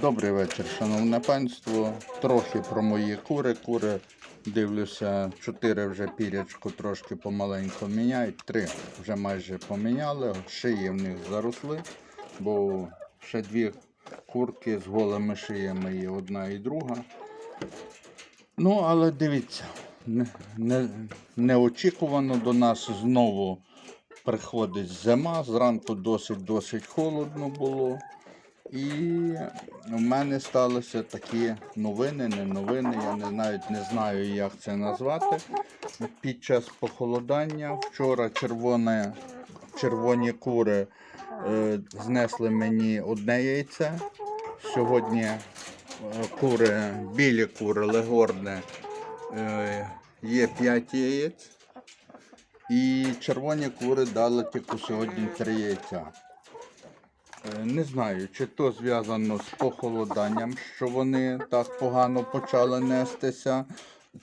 Добрий вечір, шановне панство. Трохи про мої кури. Кури дивлюся, чотири вже пірячку трошки помаленьку міняють. Три вже майже поміняли. Шиї в них заросли, бо ще дві курки з голими шиями є одна і друга. Ну, але дивіться, не, не, неочікувано до нас знову приходить зима. Зранку досить-досить холодно було. І в мене сталися такі новини, не новини, я не, навіть не знаю, як це назвати. Під час похолодання вчора червоне, червоні кури е, знесли мені одне яйце. Сьогодні е, кури, білі кури, легорне, е, є 5 яєць. І червоні кури дали тільки сьогодні 3 яйця. Е, Не знаю, чи то зв'язано з похолоданням, що вони так погано почали нестися,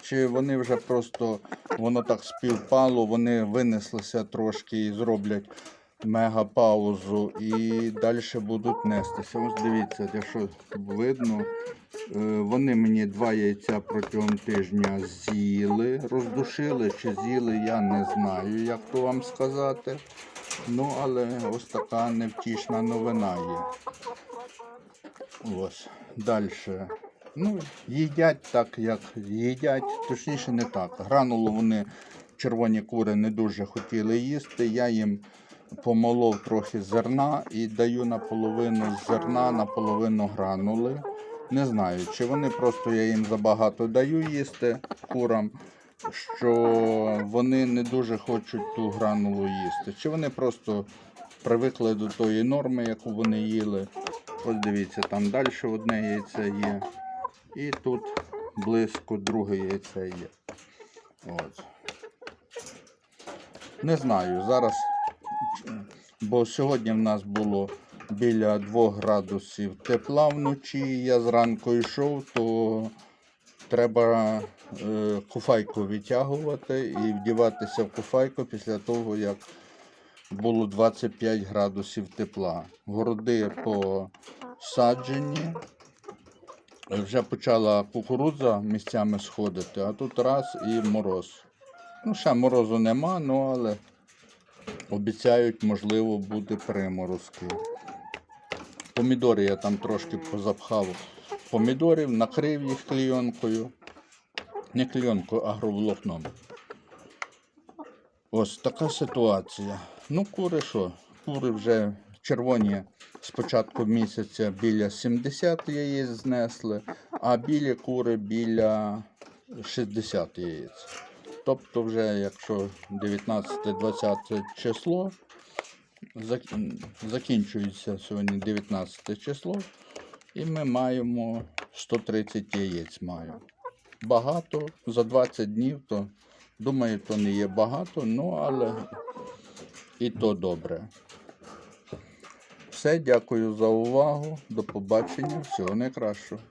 чи вони вже просто воно так співпало, вони винеслися трошки і зроблять мегапаузу і далі будуть нестися. Ось дивіться, якщо видно, е, вони мені два яйця протягом тижня з'їли, роздушили чи з'їли, я не знаю, як то вам сказати. Ну, але ось така невтішна новина є. Ось. Далі. Ну, їдять так, як їдять, точніше не так. Гранулу вони червоні кури не дуже хотіли їсти. Я їм помолов трохи зерна і даю наполовину зерна, наполовину гранули. Не знаю, чи вони просто я їм забагато даю їсти курам, що вони не дуже хочуть ту гранулу їсти. Чи вони просто привикли до тої норми, яку вони їли. Ось дивіться, там далі одне яйце є. І тут близько друге яйце є. От. Не знаю, зараз, бо сьогодні в нас було біля 2 градусів тепла вночі. Я зранку йшов, то треба е, куфайку відтягувати і вдіватися в куфайку після того, як було 25 градусів тепла. Городи посаджені. Вже почала кукурудза місцями сходити, а тут раз і мороз. Ну, ще морозу нема, ну але обіцяють, можливо, буде приморозки. Помідори я там трошки позапхав помідорів, накрив їх клійонкою. Не клійонкою, а агроволокном. Ось така ситуація. Ну, кури що? Кури вже червоні з початку місяця біля 70 яєць знесли, а білі кури біля 60 яєць. Тобто, вже якщо 19-20 число, закінчується сьогодні 19 число, і ми маємо 130 яєць маємо. Багато за 20 днів, то думаю, то не є багато, ну але і то добре. Все, дякую за увагу. До побачення. Всього найкращого.